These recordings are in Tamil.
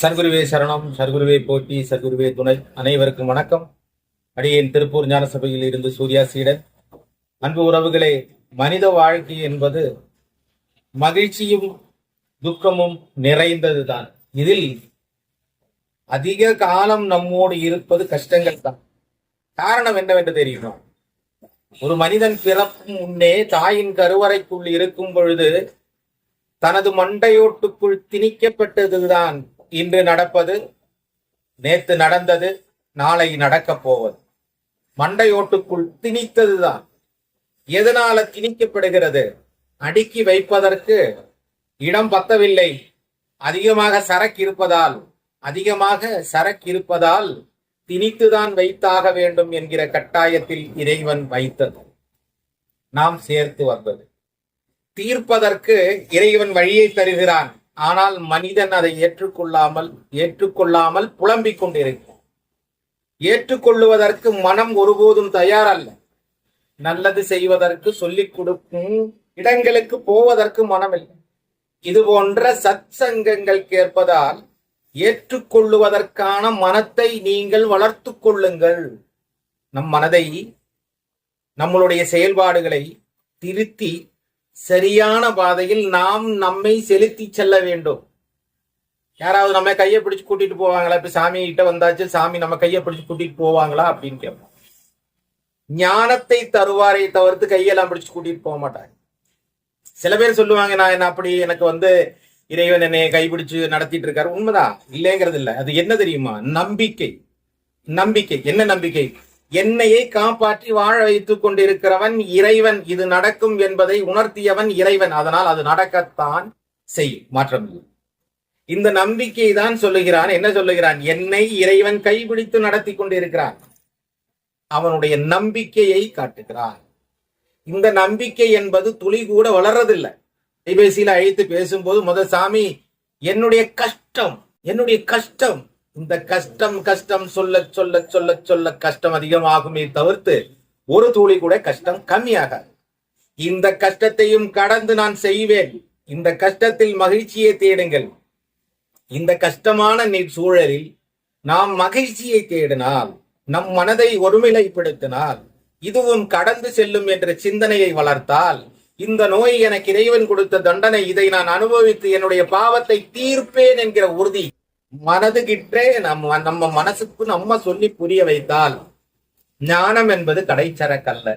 சர்க்குருவே சரணம் சர்க்குருவே போட்டி சர்க்குருவே துணை. அனைவருக்கும் வணக்கம். அடியேன் திருப்பூர் ஞான சபையில் இருந்து சூர்யா சீடன். அன்பு உறவுகளே மனித வாழ்க்கை என்பது மகிழ்ச்சியும் துக்கமும் நிறைந்ததுதான். இதில் அதிக காலம் நம்மோடு இருப்பது கஷ்டங்கள் தான். காரணம் என்னவென்று தெரியுமா? ஒரு மனிதன் பிறக்கும் முன்னே தாயின் கருவறைக்குள் இருக்கும் பொழுது தனது மண்டையோட்டுக்குள் திணிக்கப்பட்டதுதான் இன்று நடப்பது நேத்து நடந்தது நாளை நடக்கப் போவது. மண்டையோட்டுக்குள் திணித்ததுதான். எதனால திணிக்கப்படுகிறது? அடுக்கி வைப்பதற்கு இடம் பத்தவில்லை. அதிகமாக சரக்கு இருப்பதால் அதிகமாக சரக்கு இருப்பதால் திணித்துதான் வைத்தாக வேண்டும் என்கிற கட்டாயத்தில் இறைவன் வைத்தது. நாம் சேர்த்து வந்தது. தீர்ப்பதற்கு இறைவன் வழியை தருகிறான். ஆனால் மனிதன் அதை ஏற்றுக்கொள்ளாமல் ஏற்றுக்கொள்ளாமல் புலம்பிக் கொண்டிருக்கிறான் ஏற்றுக்கொள்ளுவதற்கு மனம் ஒருபோதும் தயாரல்ல. நல்லது செய்வதற்கு சொல்லிக் கொடுக்கும் இடங்களுக்கு போவதற்கு மனமில்லை. இது போன்ற சத்சங்கங்கள் கேட்பதால் ஏற்றுக்கொள்ளுவதற்கான மனத்தை நீங்கள் வளர்த்து கொள்ளுங்கள். நம் மனதை நம்மளுடைய செயல்பாடுகளை திருத்தி சரியான பாதையில் நாம் நம்மை செலுத்தி செல்ல வேண்டும். யாராவது நம்ம கையை பிடிச்சு கூட்டிட்டு போவாங்களா? இப்ப சாமி கிட்ட வந்தாச்சு சாமி நம்ம கையை பிடிச்சு கூட்டிட்டு போவாங்களா அப்படின்னு கேட்போம். ஞானத்தை தருவாரை தவிர்த்து கையெல்லாம் பிடிச்சு கூட்டிட்டு போக மாட்டாங்க. சில பேர் சொல்லுவாங்க நான் என்ன அப்படி எனக்கு வந்து இறைவன் என்னை கைப்பிடிச்சு நடத்திட்டு இருக்காரு. உண்மைதான் இல்லைங்கிறது இல்லை. அது என்ன தெரியுமா? நம்பிக்கை. நம்பிக்கை. என்ன நம்பிக்கை? என்னையை காப்பாற்றி வாழ வைத்துக் கொண்டிருக்கிறவன் இறைவன் இது நடக்கும் என்பதை உணர்த்தியவன் இறைவன். அதனால் அது நடக்கத்தான் செய்யும் மாற்றமில்லை. இந்த நம்பிக்கை தான் சொல்லுகிறான். என்ன சொல்லுகிறான்? என்னை இறைவன் கைபிடித்து நடத்தி கொண்டிருக்கிறான். அவனுடைய நம்பிக்கையை காட்டுகிறான். இந்த நம்பிக்கை என்பது துளி கூட வளர்றதில்லை. கைபேசியில அழைத்து பேசும்போது முதல் சாமி என்னுடைய கஷ்டம் என்னுடைய கஷ்டம் இந்த கஷ்டம் கஷ்டம் சொல்ல சொல்ல சொல்ல சொல்ல கஷ்டம் அதிகமாகுமே தவிர்த்து ஒரு துளி கூட கஷ்டம் கம்மியாகாது. இந்த கஷ்டத்தையும் கடந்து நான் செய்வேன். இந்த கஷ்டத்தில் மகிழ்ச்சியை தேடுங்கள். இந்த கஷ்டமான நீ- சூழலில் நாம் மகிழ்ச்சியை தேடினால் நம் மனதை ஒருநிலைப்படுத்தினால் இதுவும் கடந்து செல்லும் என்ற சிந்தனையை வளர்த்தால் இந்த நோய் எனக்கு இறைவன் கொடுத்த தண்டனை இதை நான் அனுபவித்து என்னுடைய பாவத்தை தீர்ப்பேன் என்கிற உறுதி. மனதுகிட்டே நம்ம நம்ம மனசுக்கு நம்ம சொல்லி புரிய வைத்தால் ஞானம் என்பது கடைச்சரக்கல்ல.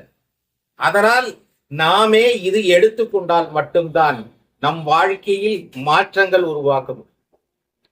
அதனால் நாமே இது எடுத்துக்கொண்டால் மட்டும்தான் நம் வாழ்க்கையில் மாற்றங்கள் உருவாக்கும்